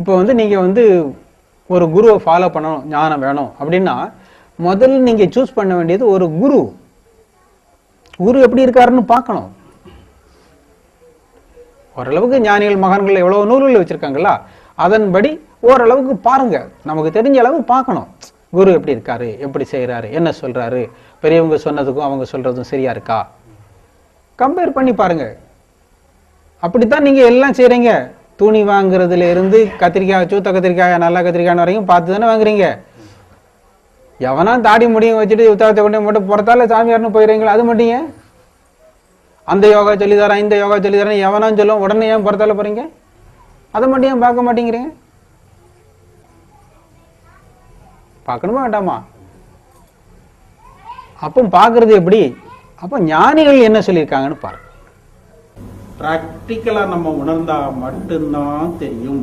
இப்போ வந்து நீங்கள் வந்து ஒரு குருவை ஃபாலோ பண்ணணும் ஞானம் வேணும் அப்படின்னா முதல்ல நீங்கள் சூஸ் பண்ண வேண்டியது ஒரு குரு. குரு எப்படி இருக்காருன்னு பார்க்கணும். ஓரளவுக்கு ஞானிகள் மகான்கள் எவ்வளவு நூல்கள் வச்சிருக்காங்களா அதன்படி ஓரளவுக்கு பாருங்க. நமக்கு தெரிஞ்ச அளவு பார்க்கணும். குரு எப்படி இருக்காரு எப்படி செய்கிறாரு என்ன சொல்றாரு பெரியவங்க சொன்னதுக்கும் அவங்க சொல்றதும் சரியா இருக்கா? கம்பேர் பண்ணி பாருங்க. அப்படித்தான் நீங்க எல்லாம் செய்கிறீங்க துணி வாங்குறதுல இருந்து கத்திரிக்காய் சூத்த கத்திரிக்காய் நல்ல கத்திரிக்காய் வரைக்கும் பார்த்து தானே வாங்குறீங்க? எவனா தாடி முடியும் வச்சுட்டு உத்தாவத்தை கொண்டு மட்டும் புறத்தால சாமியார்னு போயிடுறீங்களா? அது மட்டும் ஏன்? அந்த யோகா சொல்லி தரேன் இந்த யோகா சொல்லி தரேன் எவனான்னு சொல்லும் உடனே ஏன் புறத்தால போறீங்க? அதை மட்டும் ஏன் பார்க்க மாட்டேங்கிறீங்க? பார்க்கணுமா வேண்டாமா? அப்போ பார்க்கறது எப்படி? அப்போ ஞானிகள் என்ன சொல்லியிருக்காங்கன்னு பாருங்க. ப்ராக்டிக்கலாக நம்ம உணர்ந்தா மட்டும்தான் தெரியும்.